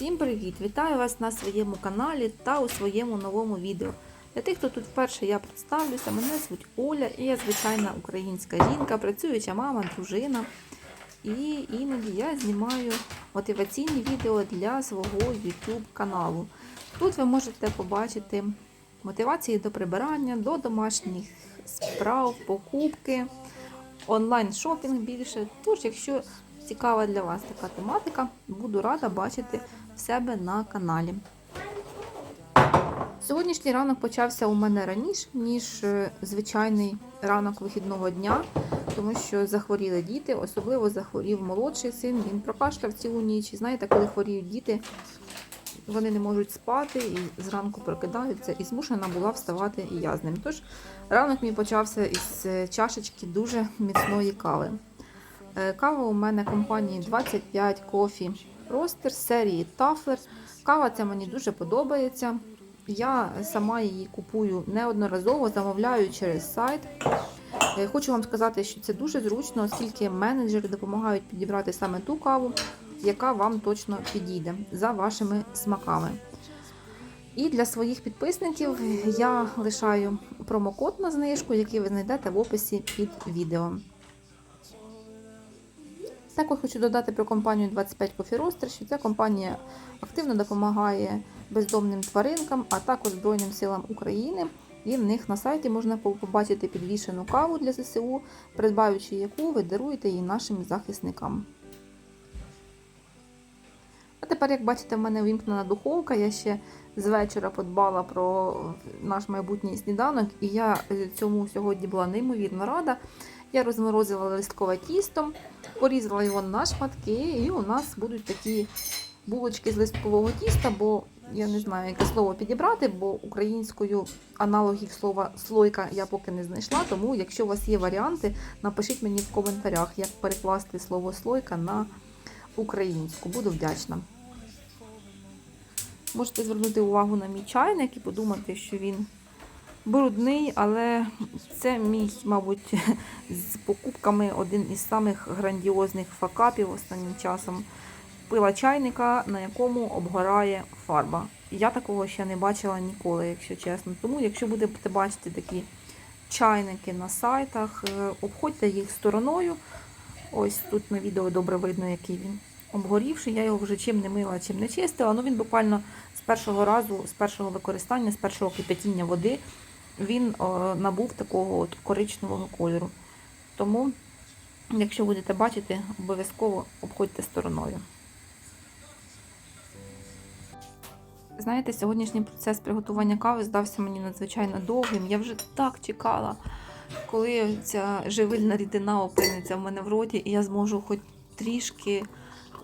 Всім привіт! Вітаю вас на своєму каналі та у своєму новому відео. Для тих, хто тут вперше я представлюся, мене звуть Оля і я звичайна українська жінка, працююча мама, дружина. І іноді я знімаю мотиваційні відео для свого YouTube каналу. Тут ви можете побачити мотивації до прибирання, до домашніх справ, покупки, онлайн-шопінг більше. Тож, якщо цікава для вас така тематика, буду рада бачити себе на каналі. Сьогоднішній ранок почався у мене раніше, ніж е, звичайний ранок вихідного дня, тому що захворіли діти, особливо захворів молодший син, він прокашляв цілу ніч. Знаєте, коли хворіють діти, вони не можуть спати і зранку прокидаються, і змушена була вставати і я з ним. Тож ранок мій почався із е, чашечки дуже міцної кави. Е, Кава у мене компанії 25 Coffee З серії Тафлер. Кава ця мені дуже подобається. Я сама її купую неодноразово, замовляю через сайт. Е, Хочу вам сказати, що це дуже зручно, оскільки менеджери допомагають підібрати саме ту каву, яка вам точно підійде за вашими смаками. І для своїх підписників я лишаю промокод на знижку, який ви знайдете в описі під відео. Також хочу додати про компанію 25 Coffee Roaster, що ця компанія активно допомагає бездомним тваринкам, а також Збройним силам України. І в них на сайті можна побачити підвішену каву для ЗСУ, придбаючи яку ви даруєте її нашим захисникам. А тепер, як бачите, в мене вімкнена духовка. Я ще з вечора подбала про наш майбутній сніданок, і я цьому сьогодні була неймовірно рада. Я розморозила листкове тісто, порізала його на шматки, і у нас будуть такі булочки з листкового тіста, бо я не знаю, яке слово підібрати, бо українською аналогів слова слойка я поки не знайшла. Тому, якщо у вас є варіанти, напишіть мені в коментарях, як перекласти слово слойка на українську. Буду вдячна. Можете звернути увагу на мій чайник і подумати, що він брудний, але це мій, мабуть, з покупками один із самих грандіозних факапів останнім часом. Пила чайника, на якому обгорає фарба. Я такого ще не бачила ніколи, якщо чесно. Тому, якщо будете бачити такі чайники на сайтах, е, обходьте їх стороною. Ось тут на відео добре видно, який він обгорівший. Я його вже чим не мила, чим не чистила. Ну він буквально з першого разу, з першого використання, з першого кипятіння води, він набув такого от коричневого кольору. Тому, якщо будете бачити, обов'язково обходьте стороною. Знаєте, сьогоднішній процес приготування кави здався мені надзвичайно довгим. Я вже так чекала, коли ця живильна рідина опиниться в мене в роті, і я зможу хоч трішки,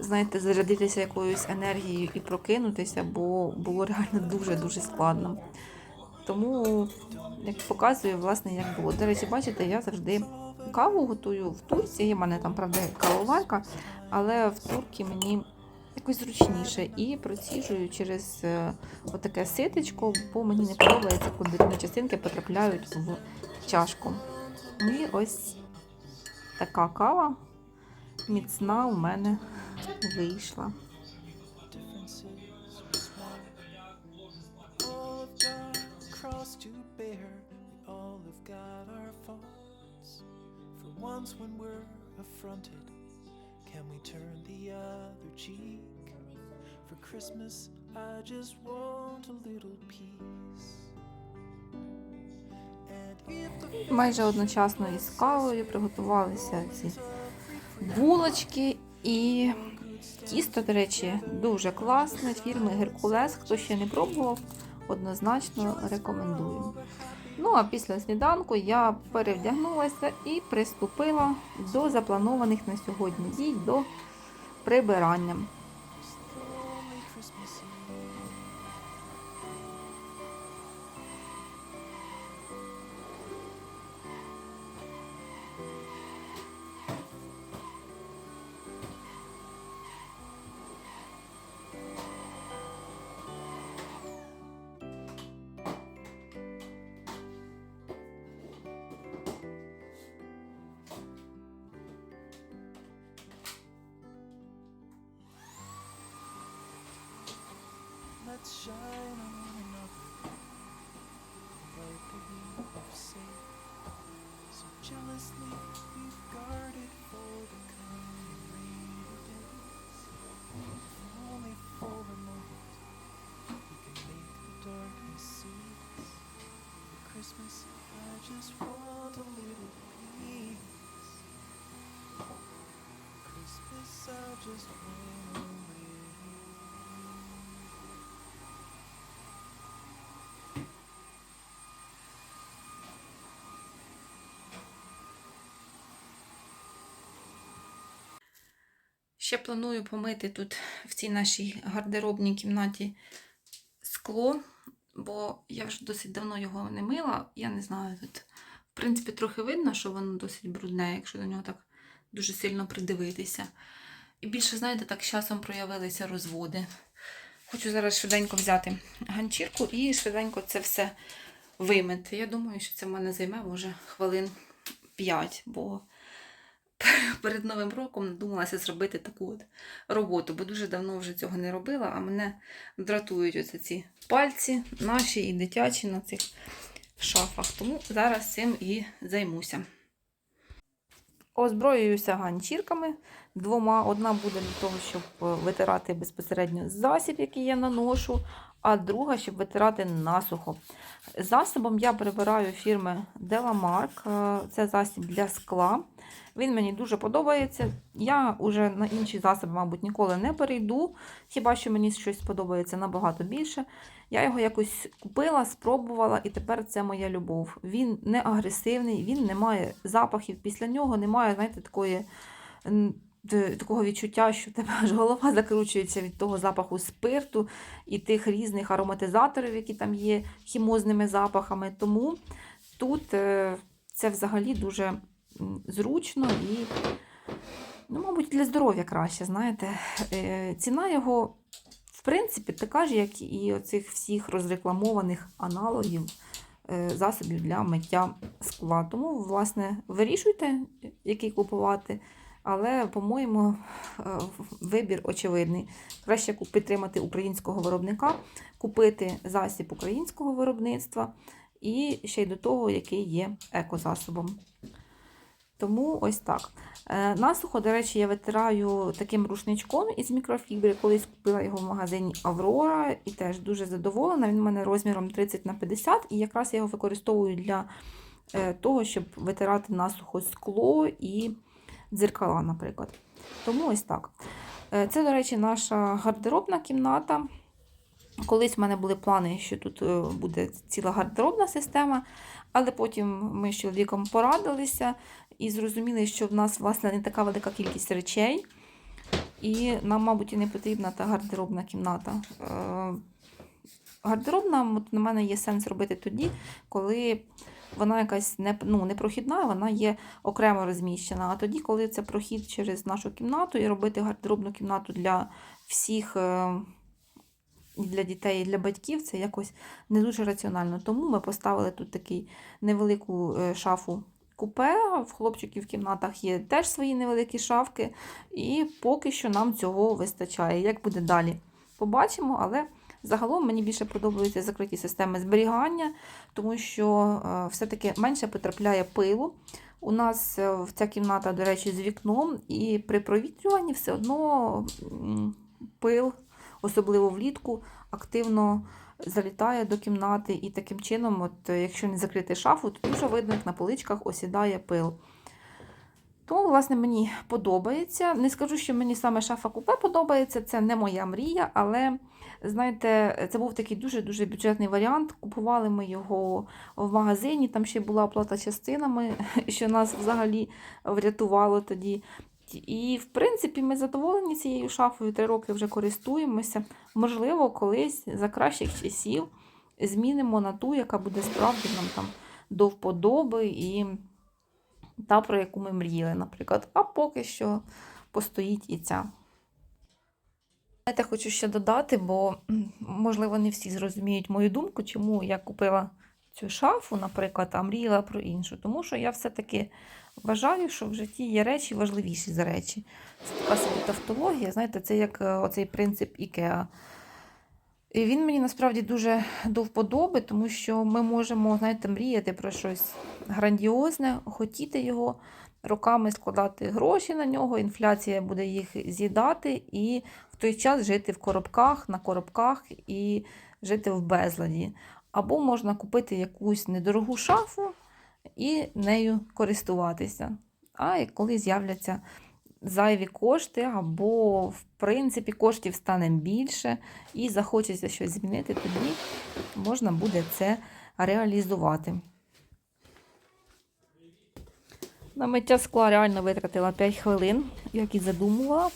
знаєте, зарядитися якоюсь енергією і прокинутися, бо було реально дуже-дуже складно. Тому, як показую, власне, як було. До речі, бачите, я завжди каву готую в турці. Є в мене там, правда, кавоварка, але в турці мені якось зручніше і проціжую через е, отаке ситечко, бо мені не подобається, коли дрібні частинки потрапляють в чашку. І ось така кава міцна у мене вийшла. Cross to bear. We all have got our faults. For once, when we're affronted, can we turn the other cheek? For Christmas, I just want a little peace. Майже одночасно із кавою приготувалися ці булочки і тісто, до речі, дуже класне фірми Геркулес. Хто ще не пробував, однозначно рекомендую. Ну а після сніданку я перевдягнулася і приступила до запланованих на сьогодні дій до прибирання. Shine on another bright beneath of safe. So jealously we've guarded for the coming rainy days. If only for a moment we can make the darkness cease. For Christmas, I just want a little peace. For Christmas, I just Ще планую помити тут в цій нашій гардеробній кімнаті скло, бо я вже досить давно його не мила. Я не знаю, тут, в принципі, трохи видно, що воно досить брудне, якщо до нього так дуже сильно придивитися. І більше, знаєте, так з часом проявилися розводи. Хочу зараз швиденько взяти ганчірку і швиденько це все вимити. Я думаю, що це в мене займе може хвилин 5, бо перед Новим роком надумалася зробити таку от роботу, бо дуже давно вже цього не робила, а мене дратують оце ці пальці, наші і дитячі на цих шафах. Тому зараз цим і займуся. Озброююся ганчірками двома. Одна буде для того, щоб е, витирати безпосередньо засіб, який я наношу, а друга, щоб витирати насухо. Засобом я прибираю фірми Delamark. Е, Це засіб для скла. Він мені дуже подобається. Я вже на інші засоби, мабуть, ніколи не перейду. Хіба що мені щось сподобається набагато більше. Я його якось купила, спробувала, і тепер це моя любов. Він не агресивний, він не має запахів. Після нього немає, знаєте, такої. Такого відчуття, що тебе аж голова закручується від того запаху спирту і тих різних ароматизаторів, які там є хімозними запахами. Тому тут е, це взагалі дуже зручно і, ну, мабуть, для здоров'я краще, знаєте. Е, Ціна його, в принципі, така ж, як і оцих всіх розрекламованих аналогів е, засобів для миття скла. Тому, власне, вирішуйте, який купувати. Але, по-моєму, е, вибір очевидний. Краще підтримати українського виробника, купити засіб українського виробництва і ще й до того, який є екозасобом. Тому ось так. Е, Насухо, до речі, я витираю таким рушничком із мікрофібри. Колись купила його в магазині Аврора і теж дуже задоволена. Він у мене розміром 30 на 50 і якраз я його використовую для е, того, щоб витирати насухо скло і дзеркала, наприклад. Тому ось так. Е, Це, до речі, наша гардеробна кімната. Колись в мене були плани, що тут е, буде ціла гардеробна система, але потім ми з чоловіком порадилися і зрозуміли, що в нас власне не така велика кількість речей, і нам, мабуть, і не потрібна та гардеробна кімната. Е, Гардеробна на мене є сенс робити тоді, коли вона якась не, ну, не прохідна, вона є окремо розміщена. А тоді, коли це прохід через нашу кімнату, і робити гардеробну кімнату для всіх. І для дітей, і для батьків це якось не дуже раціонально. Тому ми поставили тут такий невелику е, шафу купе. В хлопчиків в кімнатах є теж свої невеликі шафки, і поки що нам цього вистачає. Як буде далі? Побачимо, але загалом мені більше подобаються закриті системи зберігання, тому що е, все-таки менше потрапляє пилу. У нас е, ця кімната, до речі, з вікном, і при провітрюванні все одно пил особливо влітку, активно залітає до кімнати, і таким чином, от, е, якщо не закрити шафу, то дуже видно, як на поличках осідає пил. Тому, власне, мені подобається. Не скажу, що мені саме шафа купе подобається, це не моя мрія, але знаєте, це був такий дуже-дуже бюджетний варіант. Купували ми його в магазині, там ще була оплата частинами, що нас взагалі врятувало тоді. І, в принципі, ми задоволені цією шафою, три роки вже користуємося. Можливо, колись за кращих часів змінимо на ту, яка буде справді нам там до вподоби і та, про яку ми мріяли, наприклад. А поки що постоїть і ця. Знаєте, хочу ще додати, бо, можливо, не всі зрозуміють мою думку, чому я купила цю шафу, наприклад, а мріяла про іншу. Тому що я все-таки вважаю, що в житті є речі важливіші за речі. Це така собі тавтологія, знаєте, це як е, оцей принцип Ікеа. І він мені насправді дуже до вподоби, тому що ми можемо, знаєте, мріяти про щось грандіозне, хотіти його, роками складати гроші на нього, інфляція буде їх з'їдати, і в той час жити в коробках, на коробках і жити в безладі. Або можна купити якусь недорогу шафу і нею користуватися. А коли з'являться зайві кошти, або, в принципі, коштів стане більше, і захочеться щось змінити, тоді можна буде це реалізувати. На миття скла реально витратила 5 хвилин, як і задумувала.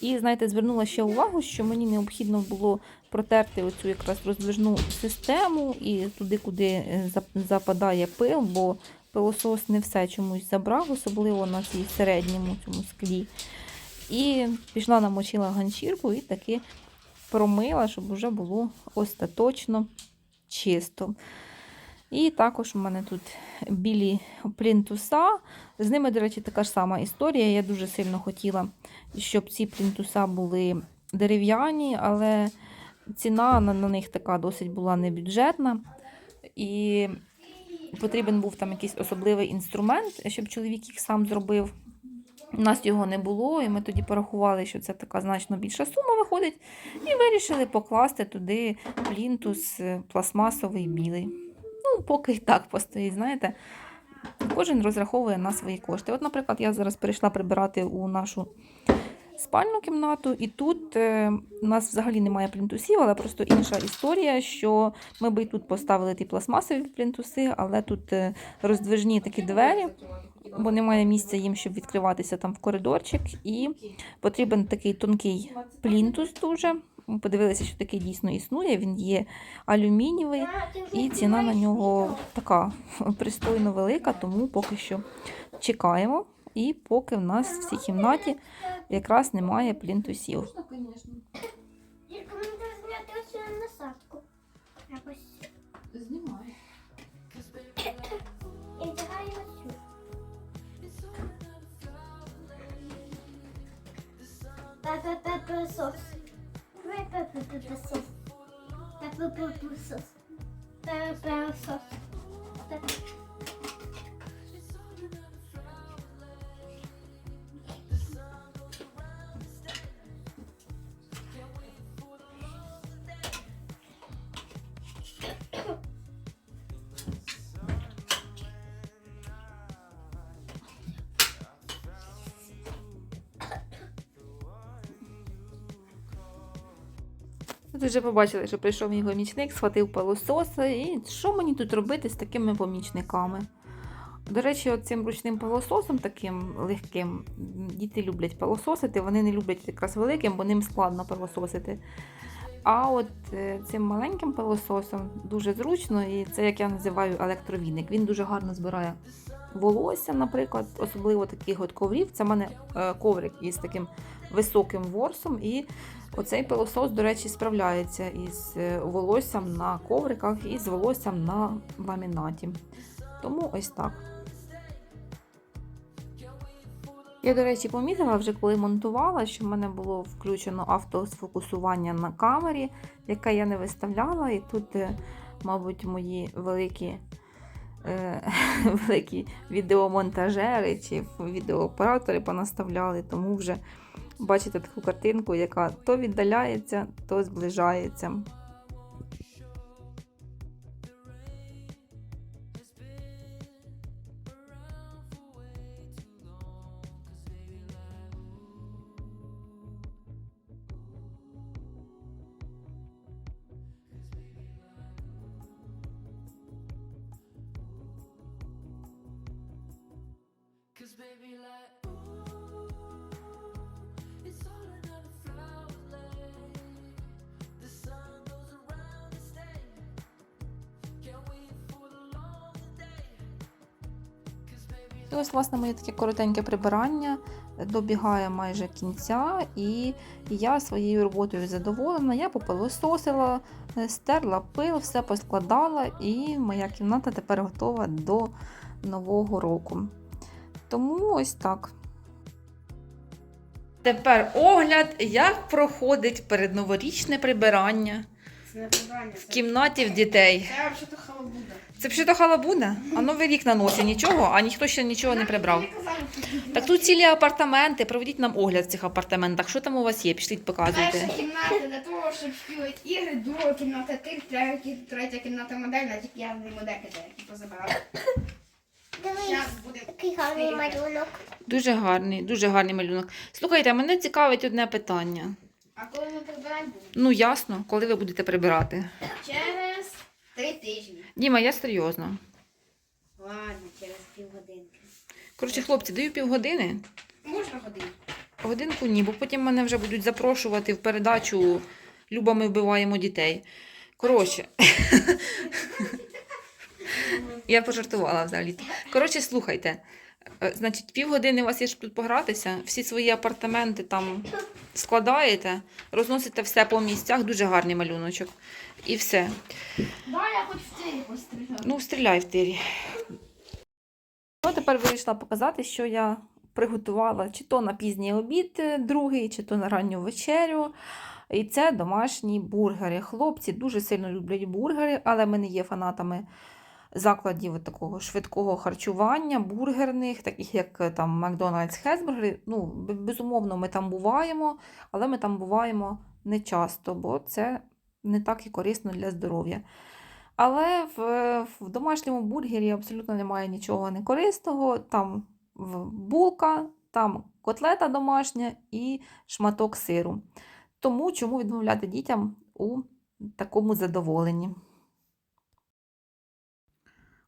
І, знаєте, звернула ще увагу, що мені необхідно було протерти оцю якраз роздвижну систему і туди, куди е, западає пил, бо пилосос не все чомусь забрав, особливо на цій середньому цьому склі. І пішла намочила ганчірку і таки промила, щоб вже було остаточно чисто. І також у мене тут білі плінтуса. З ними, до речі, така ж сама історія. Я дуже сильно хотіла, щоб ці плінтуса були дерев'яні, але ціна на, на них така досить була небюджетна. І потрібен був там якийсь особливий інструмент, щоб чоловік їх сам зробив. У нас його не було, і ми тоді порахували, що це така значно більша сума виходить, і вирішили покласти туди плінтус е, пластмасовий білий. Ну, поки і так постоїть, знаєте. Кожен розраховує на свої кошти. От, наприклад, я зараз перейшла прибирати у нашу спальну кімнату, і тут е, у нас взагалі немає плінтусів, але просто інша історія, що ми би і тут поставили ті пластмасові плінтуси, але тут е, роздвижні такі двері, бо немає місця їм, щоб відкриватися там в коридорчик, і потрібен такий тонкий плінтус дуже. Ми подивилися, що такий дійсно існує. Він є алюмінієвий, і ціна на нього така пристойно велика, тому поки що чекаємо. І поки в нас в цій кімнаті якраз немає плінтусів. Зняти насадку. Якось. Знімай. І вдягаю оцю. Пепе-пепе-сос. Пепе-пепе-сос. Пепе-пепе-сос. Пепе-сос. Вже побачили, що прийшов мій помічник, схватив пилососа, і що мені тут робити з такими помічниками? До речі, цим ручним пилососом, таким легким, діти люблять пилососити, вони не люблять якраз великим, бо ним складно пилососити. А от е, цим маленьким пилососом дуже зручно, і це, як я називаю, електровійник. Він дуже гарно збирає волосся, наприклад, особливо таких от коврів. Це в мене е, коврик із таким високим ворсом. І оцей пилосос, до речі, справляється із е, волоссям на ковриках і з волоссям на ламінаті. Тому ось так. Я, до речі, помітила вже коли монтувала, що в мене було включено автосфокусування на камері, яке я не виставляла. І тут, е, мабуть, мої великі, е, великі відеомонтажери чи відеооператори понаставляли, тому вже бачите таку картинку, яка то віддаляється, то зближається. Cause baby, like, І ось, власне, моє таке коротеньке прибирання добігає майже кінця, і я своєю роботою задоволена. Я попилососила, е, стерла пил, все поскладала, і моя кімната тепер готова до нового року. Тому ось так. Тепер огляд, як проходить передноворічне прибирання прибирання. В кімнаті в дітей. Це взагалі халабуда. Це взагалі халабуда? А новий рік на носі нічого, а ніхто ще нічого не прибрав. Так тут цілі апартаменти. Проведіть нам огляд в цих апартаментах. Що там у вас є? Пішліть, Перша показуйте. кімната для того, щоб співати ігри, друга кімната тих, третя, кімната модельна, тільки я не модельки деякі позабирала. Дивись, який гарний малюнок. Дуже гарний, дуже гарний малюнок. Слухайте, мене цікавить одне питання. А коли ми прибираємо, буде? Ну ясно, коли ви будете прибирати. Через три тижні. Діма, я серйозно. Ладно, через півгодинки. Коротше, хлопці, даю півгодини. Можна ходити? Годинку ні, бо потім мене вже будуть запрошувати в передачу Люба, ми вбиваємо дітей. Коротше. Я пожартувала взагалі. Коротше, слухайте. Е, Значить, півгодини у вас є, щоб тут погратися, всі свої апартаменти там складаєте, розносите все по місцях, дуже гарний малюночок. І все. Да, я хоч в цей постріляю. Ну, стріляй в тирі. Ну, тепер вирішила показати, що я приготувала чи то на пізній обід е, другий, чи то на ранню вечерю. І це домашні бургери. Хлопці дуже сильно люблять бургери, але ми не є фанатами закладів такого швидкого харчування, бургерних, таких як е, там Макдональдс, Хесбургери. Ну, безумовно, ми там буваємо, але ми там буваємо не часто, бо це не так і корисно для здоров'я. Але в, в домашньому бургері абсолютно немає нічого некорисного. Там булка, там котлета домашня і шматок сиру. Тому чому відмовляти дітям у такому задоволенні?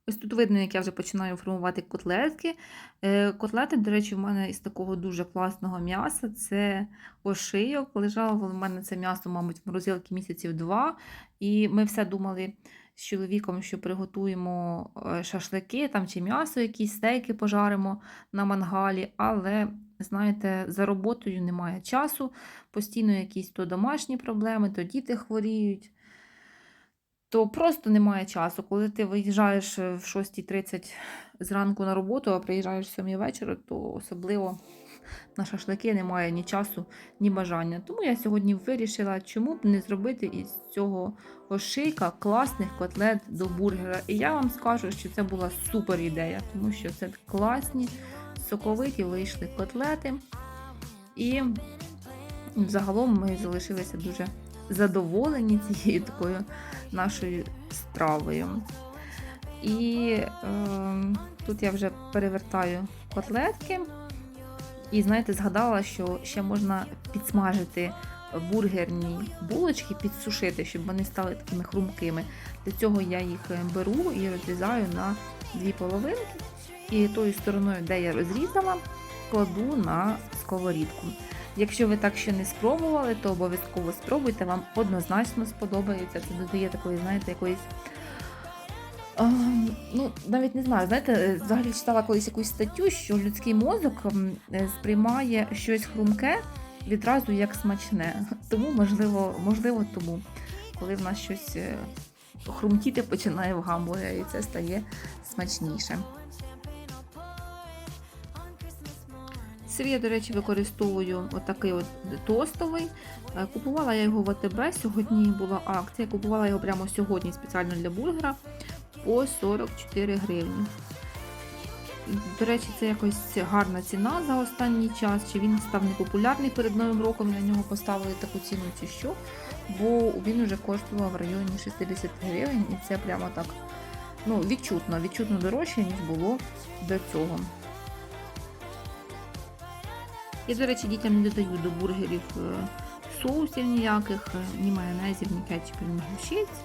Ось тут видно, як я вже починаю формувати котлетки. Е, Котлети, до речі, в мене із такого дуже класного м'яса. Це ошийок. Лежало в мене це м'ясо, мабуть, в морозилці місяців два. І ми все думали з чоловіком, що приготуємо е, шашлики там чи м'ясо, якісь стейки пожаримо на мангалі. Але, знаєте, за роботою немає часу, постійно якісь то домашні проблеми, то діти хворіють. То просто немає часу. Коли ти виїжджаєш е, в 6.30 зранку на роботу, а приїжджаєш в 7 вечора, то особливо на шашлики немає ні часу, ні бажання. Тому я сьогодні вирішила, чому б не зробити із цього ошийка класних котлет до бургера. І я вам скажу, що це була супер ідея, тому що це класні, соковиті вийшли котлети. І загалом ми залишилися дуже задоволені цією такою нашою стравою. І е, тут я вже перевертаю котлетки. І знаєте, згадала, що ще можна підсмажити бургерні булочки, підсушити, щоб вони стали такими хрумкими. Для цього я їх беру і розрізаю на дві половинки. І тою стороною, де я розрізала, кладу на сковорідку. Якщо ви так ще не спробували, то обов'язково спробуйте, вам однозначно сподобається. Це додає такої, знаєте, якоїсь. Ну, навіть не знаю, знаєте, е, взагалі читала колись якусь статтю, що людський мозок е, сприймає щось хрумке відразу як смачне. Тому, можливо, можливо, тому, коли в нас щось е, хрумтіти починає в гамбургері, і це стає смачніше. Сир я, до речі, використовую отакий от тостовий. Е, Купувала я його в АТБ, сьогодні була акція. Купувала його прямо сьогодні спеціально для бургера по 44 гривні. До речі, це якось гарна ціна за останній час. Чи він став непопулярний перед Новим роком на нього поставили таку ціну, чи що. Бо він вже коштував в районі 60 гривень, і це прямо так ну, відчутно, відчутно дорожче, ніж було до цього. Я, до речі, дітям не додаю до бургерів е, соусів ніяких, е, ні майонезів, ні кетчупів, ні гірчиць.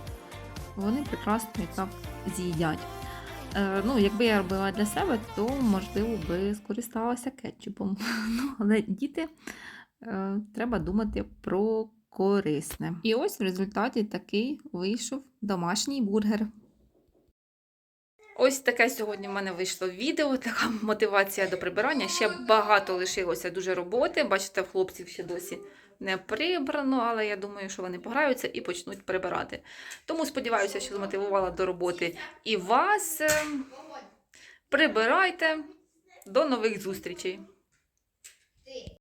Вони прекрасно і так з'їдять. Е, ну, якби я робила для себе, то можливо би скористалася кетчупом. Ну, але діти треба думати про корисне. І ось в результаті такий вийшов домашній бургер. Ось таке сьогодні в мене вийшло відео, така мотивація до прибирання. Ще багато лишилося дуже роботи. Бачите, в хлопців ще досі не прибрано, але я думаю, що вони пограються і почнуть прибирати. Тому сподіваюся, що змотивувала до роботи і вас. Ем, Прибирайте. До нових зустрічей!